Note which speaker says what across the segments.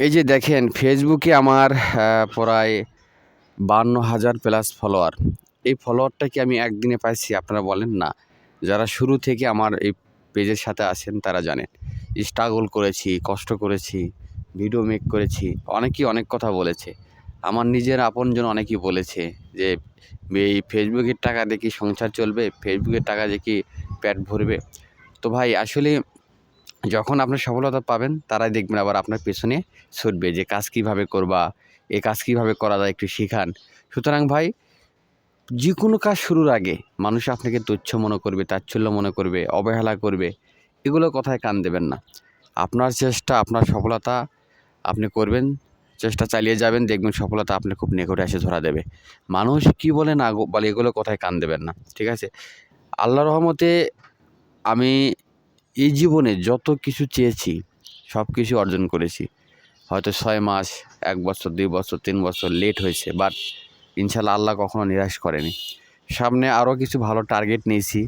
Speaker 1: এই যে দেখেন ফেসবুকে আমার প্রায় বান্ন হাজার প্লাস ফলোয়ার এই ফলোয়ারটা কি আমি একদিনে পাইছি আপনারা বলেন? না। যারা শুরু থেকে আমার এই পেজের সাথে আছেন তারা জানেন। স্ট্রাগল করেছি, কষ্ট করেছি ভিডিও মেক করেছি, অনেকেই অনেক কথা বলেছে। আমার নিজের আপনজন অনেকেই বলেছে যে, এই ফেসবুকের টাকা কি সংসার চলবে? ফেসবুকের টাকা কি পেট ভরবে? তো ভাই, আসলে যখন আপনি সফলতা পাবেন, তারাই দেখবেন আবার আপনার পেছনে ছুটবে যে কাজ কীভাবে করবা এ কাজ কীভাবে করা যায় একটু শিখান। সুতরাং ভাই যে কোনো কাজ শুরুর আগে মানুষ আপনাকে তুচ্ছ মনে করবে, তাচ্ছল্য মনে করবে, অবহেলা করবে এগুলো কথায় কান দেবেন না। আপনার চেষ্টা, আপনার সফলতা আপনি করবেন, চেষ্টা চালিয়ে যাবেন, দেখবেন সফলতা আপনার খুব নিকটে এসে ধরা দেবে। মানুষ কি বলে না বলে এগুলো কথায় কান দেবেন না, ঠিক আছে? আল্লাহ রহমতে আমি এই জীবনে যত কিছু চেয়েছি, সব কিছু অর্জন করেছি। হয়তো ছয় মাস, এক বছর, দুই বছর, তিন বছর লেট হয়েছে বাট ইনশাল্লাহ আল্লাহ কখনো নিরাশ করেনি। সামনে আরও কিছু ভালো টার্গেট নিয়েছি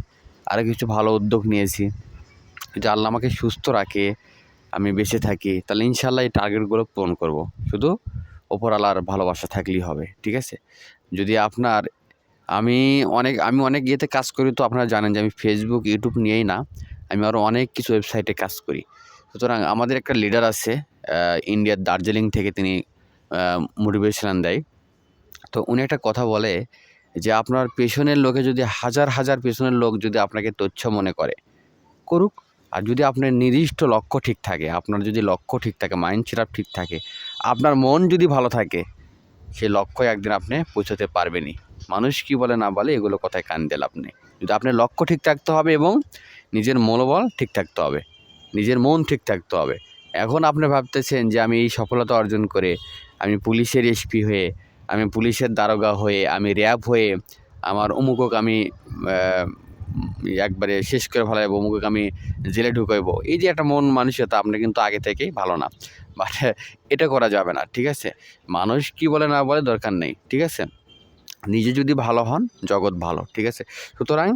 Speaker 1: আরও কিছু ভালো উদ্যোগ নিয়েছি। যে আল্লাহ আমাকে সুস্থ রাখে, আমি বেঁচে থাকি, তাহলে ইনশাল্লাহ এই টার্গেটগুলো পূরণ করব। শুধু ওপর আল্লাহর ভালোবাসা থাকলেই হবে, ঠিক আছে? যদি আপনার, আমি অনেক আমি অনেক ইয়েতে কাজ করি, তো আপনারা জানেন যে আমি ফেসবুক ইউটিউব নিয়েই না। আমি আরও অনেক কিছু ওয়েবসাইটে কাজ করি। সুতরাং আমাদের একটা লিডার আছে ইন্ডিয়ার দার্জিলিং থেকে তিনি মোটিভেশন দেয়। তো উনি একটা কথা বলে যে, আপনার পেছনের লোকে যদি হাজার হাজার পেছনের লোক যদি আপনাকে তুচ্ছ মনে করে, করুক। আর যদি আপনার নির্দিষ্ট লক্ষ্য ঠিক থাকে, আপনার যদি লক্ষ্য ঠিক থাকে মাইন্ড সেট ঠিক থাকে, আপনার মন যদি ভালো থাকে সেই লক্ষ্যে একদিন আপনি পৌঁছতে পারবেনই। মানুষ কি বলে না বলে, এগুলো কথায় কান দেন আপনি যদি আপনার লক্ষ্য ঠিক থাকতে হবে এবং নিজের মনোবল ঠিক থাকতে হবে, নিজের মন ঠিক থাকতে হবে। এখন আপনি ভাবতেছেন যে আমি এই সফলতা অর্জন করে আমি পুলিশের এসপি হয়ে, আমি পুলিশের দারোগা হয়ে, আমি র্যাব হয়ে আমার অমুকক আমি একবারে শেষ করে ফেলাবো অমুকক আমি জেলে ঢুকাইবো এই যে একটা মন মানসিকতা আপনি কিন্তু আগে থেকেই ভালো না। বাট এটা করা যাবে না, ঠিক আছে? মানুষ কি বলে না বলে দরকার নেই, ঠিক আছে? নিজে যদি ভালো হন, জগৎ ভালো, ঠিক আছে? সুতরাং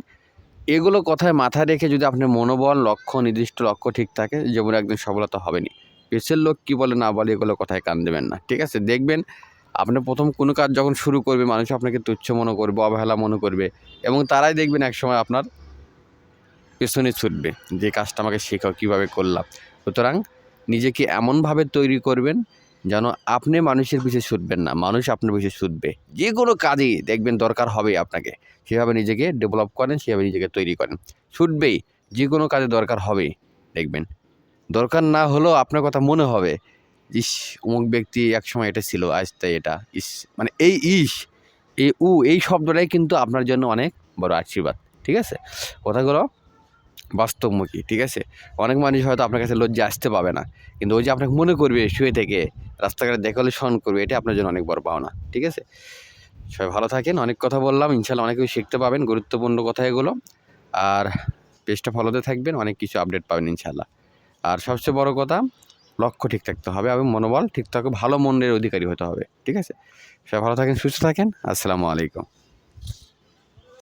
Speaker 1: এগুলো কথায় মাথায় রেখে যদি আপনার মনোবল, লক্ষ্য, নির্দিষ্ট লক্ষ্য ঠিক থাকে, জীবনে একদিন সফলতা হবেনি পেছের লোক কি বলে না বলে এগুলো কথায় কান দেবেন না, ঠিক আছে? দেখবেন আপনি প্রথম কোনো কাজ যখন শুরু করবে, মানুষ আপনাকে তুচ্ছ মনে করবে, অবহেলা মনে করবে এবং তারাই দেখবেন একসময় আপনার পেছনে ছুটবে, যে কাজটা আমাকে শেখাও, কীভাবে করলাম। সুতরাং নিজেকে এমনভাবে তৈরি করবেন যেন আপনি মানুষের পিছিয়ে ছুটবেন না, মানুষ আপনার পিছিয়ে ছুটবে যে কোনো কাজেই দেখবেন দরকার হবে আপনাকে। সেভাবে নিজেকে ডেভেলপ করেন, সেভাবে নিজেকে তৈরি করেন। ছুটবেই যে কোনো কাজে দরকার হবেই, দেখবেন। দরকার না হলেও আপনার কথা মনে হবে, ইস, অমুক ব্যক্তি একসময় এটা ছিল, আজ তাই এটা। ইস মানে এই ইস, এই উ, এই শব্দটাই কিন্তু আপনার জন্য অনেক বড় আশীর্বাদ, ঠিক আছে? কথাগুলো বাস্তবমুখী, ঠিক আছে? অনেক মানুষ হয়তো আপনার কাছে লজ্জা আসতে পাবে না। কিন্তু ওই যে আপনাকে মনে করবে শুয়ে থেকে, রাস্তাঘাটে দেখা হলে স্মরণ করবে এটা আপনার জন্য অনেক বড় পাওনা, ঠিক আছে? সবাই ভালো থাকেন, অনেক কথা বললাম, ইনশাল্লাহ অনেক কিছু শিখতে পাবেন, গুরুত্বপূর্ণ কথা এগুলো। আর পেজটা ফলোতে থাকবেন, অনেক কিছু আপডেট পাবেন ইনশাল্লাহ। আর সবচেয়ে বড় কথা, লক্ষ্য ঠিক থাকতে হবে এবং মনোবল ঠিক থাকে, ভালো মনের অধিকারী হতে হবে, ঠিক আছে? সবাই ভালো থাকেন, সুস্থ থাকেন, আসসালামু আলাইকুম।